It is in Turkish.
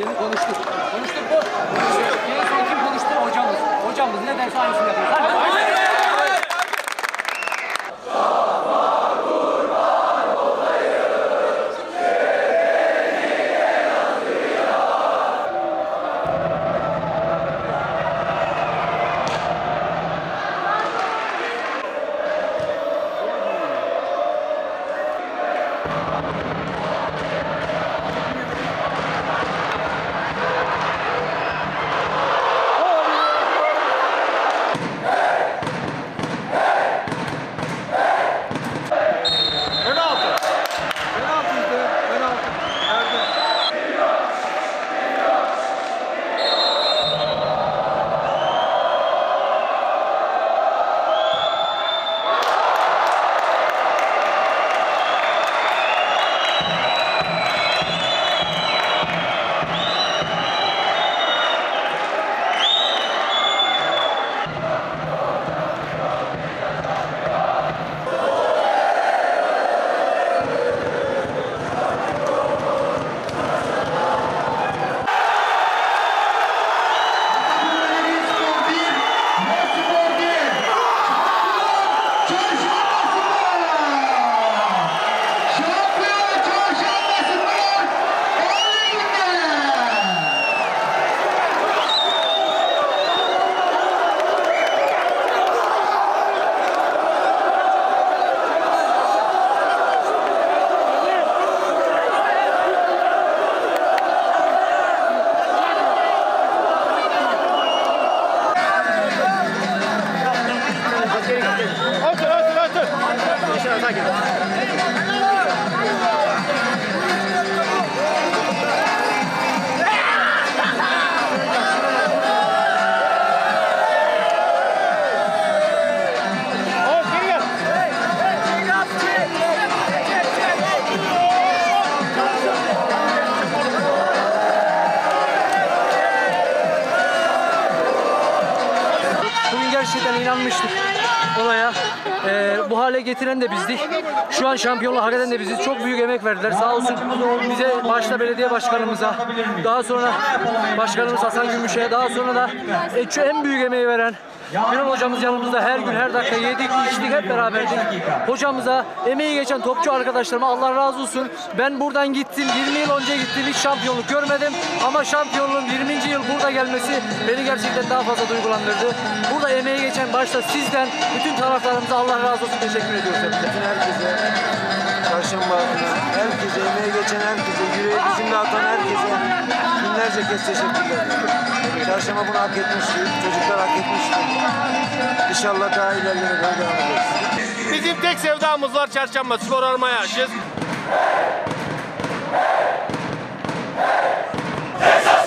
Gerekeni konuştuk. Konuştuk mu? Konuştuk. En son kim konuştu? Hocamız. Hocamız ne derse aynısını yapıyoruz. Yaşar sakin. Gerçekten inanmıştık olaya. Ee, bu hale getiren de bizdik. Şu an şampiyonluğu hak eden de biziz. Çok büyük emek verdiler. Sağ olsun bize başta belediye başkanımıza, daha sonra başkanımız Hasan Gümüş'e, daha sonra da e, en büyük emeği veren Birol hocamız yanımızda her gün her dakika yedik içtik hep beraberdik. Hocamıza emeği geçen topçu arkadaşlarıma Allah razı olsun. Ben buradan gittim 20 yıl önce gittim hiç şampiyonluk görmedim. Ama şampiyonluğun 20. yıl burada gelmesi beni gerçekten daha fazla duygulandırdı. Burada emeği geçen başta sizden bütün taraftarımıza Allah razı olsun teşekkür ediyoruz. hepinize. bütün herkese, çarşamba adına, herkese, emeği geçen herkese, yüreği bizimle atan herkese binlerce kez teşekkürler. Çarşamba bunu hak etmişti, çocuklar hak etmişti. İnşallah daha ilerlere doğru devam ederiz. Bizim tek sevdamız var çarşamba spor armaya aşığız. Esas